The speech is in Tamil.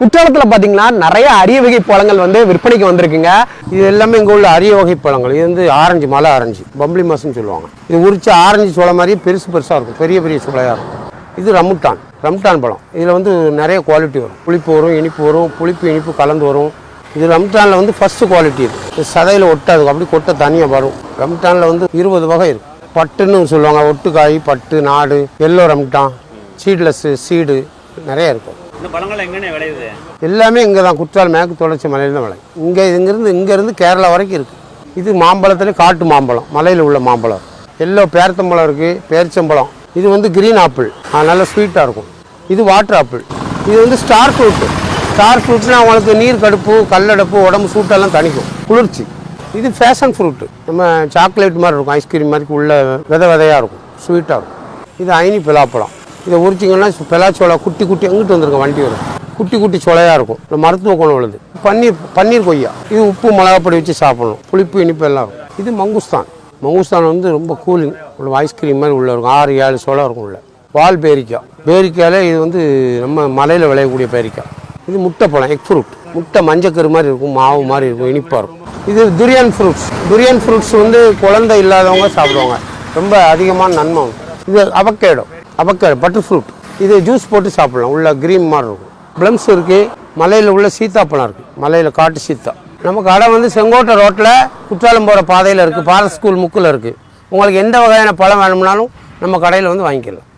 குற்றாலத்தில் பார்த்தீங்கன்னா நிறைய அரிய வகை பழங்கள் வந்து விற்பனைக்கு வந்திருக்குங்க. இது எல்லாமே இங்கே உள்ள அரிய வகை பழங்கள். இது வந்து ஆரஞ்சு மலை ஆரஞ்சு பம்பளி மாசம்னு சொல்லுவாங்க. இது உரிச்சு ஆரஞ்சு சோளம் மாதிரியே பெருசு பெருசாக இருக்கும். பெரிய பெரிய சோளையாக இருக்கும். இது ரமுட்டான். ரம்டான் பழம். இதில் வந்து நிறைய குவாலிட்டி வரும். புளிப்பு வரும் இனிப்பு வரும் புளிப்பு இனிப்பு கலந்து வரும். இது ரம்டானில் வந்து ஃபஸ்ட்டு குவாலிட்டி இருக்குது இது சதையில் ஒட்டாது. அப்படி கொட்டை தனியாக வரும். ரம்டானில் வந்து இருபது வகை இருக்கு. பட்டுன்னு சொல்லுவாங்க. ஒட்டுக்காய் பட்டு நாடு எல்லோ ரம்டான் சீட்லெஸ்ஸு சீடு நிறைய இருக்கும். இந்த பழங்கள் விளையுது? எல்லாமே இங்கே தான் குற்றால் மேற்கு தொடர்ச்சி மலையில் தான் விளையும். இங்கே இங்கேருந்து இங்கேருந்து கேரளா வரைக்கும் இருக்குது இது மாம்பழத்துல காட்டு மாம்பழம். மலையில் உள்ள மாம்பழம். எல்லோ பேரத்தம்பழம் இருக்குது பேரிச்சம்பழம் இது வந்து கிரீன் ஆப்பிள் நல்லா ஸ்வீட்டாக இருக்கும். இது வாட்டர் ஆப்பிள் இது வந்து ஸ்டார் ஃப்ரூட்டு ஸ்டார் ஃப்ரூட்னா அவங்களுக்கு நீர் கடுப்பு கல்லடப்பு உடம்பு சூட்டெல்லாம் தணிக்கும். குளிர்ச்சி. இது ஃபேஷன் ஃப்ரூட்டு நம்ம சாக்லேட் மாதிரி இருக்கும் ஐஸ்கிரீம் மாதிரி உள்ள வித விதையாக இருக்கும். ஸ்வீட்டாக இருக்கும். இது ஐனி பிலாப்பழம். இதை உரிச்சிங்கன்னா பிலாச்சோளம் குட்டி குட்டி எங்கிட்டு வந்திருக்கும் வண்டி வரும். குட்டி குட்டி சொலையாக இருக்கும். இந்த மருத்துவ குணம் உள்ளது. பன்னீர் பன்னீர் கொய்யா. இது உப்பு மிளகாப்பொடி வச்சு சாப்பிடணும். புளிப்பு இனிப்பு எல்லாம் இருக்கும். இது மங்குஸ்தான். மங்குஸ்தான் வந்து ரொம்ப கூலிங் உள்ள ஐஸ்கிரீம் மாதிரி உள்ளே இருக்கும். ஆறு ஏழு சொலை இருக்கும் உள்ள. வால் பேரிக்காய் பேரிக்காயில் இது வந்து நம்ம மலையில் விளையக்கூடிய பேரிக்காய் இது முட்டை பழம் எக் ஃப்ரூட் முட்டை மஞ்சக்கரு மாதிரி இருக்கும். மாவு மாதிரி இருக்கும். இனிப்பாக இருக்கும். இது துரியன் ஃப்ரூட்ஸ் துரியன் ஃப்ரூட்ஸ் வந்து குழந்தை இல்லாதவங்க சாப்பிடுவாங்க. ரொம்ப அதிகமான நன்மை இது அவக்கேடோ அவக்காடு பட்டர் ஃப்ரூட் இது ஜூஸ் போட்டு சாப்பிடலாம். உள்ள க்ரீன் மாதிரி இருக்கும். ப்ளம்ஸ் இருக்குது மலையில் உள்ள சீத்தாப்பழம் இருக்குது மலையில் காட்டு சீத்தா. நம்ம கடை வந்து செங்கோட்டை ரோட்டில் குற்றாலம் போகிற பாதையில் இருக்குது பாரத் ஸ்கூல் முக்கில் இருக்குது உங்களுக்கு எந்த வகையான பழம் வேணும்னாலும் நம்ம கடையில் வந்து வாங்கிக்கலாம்.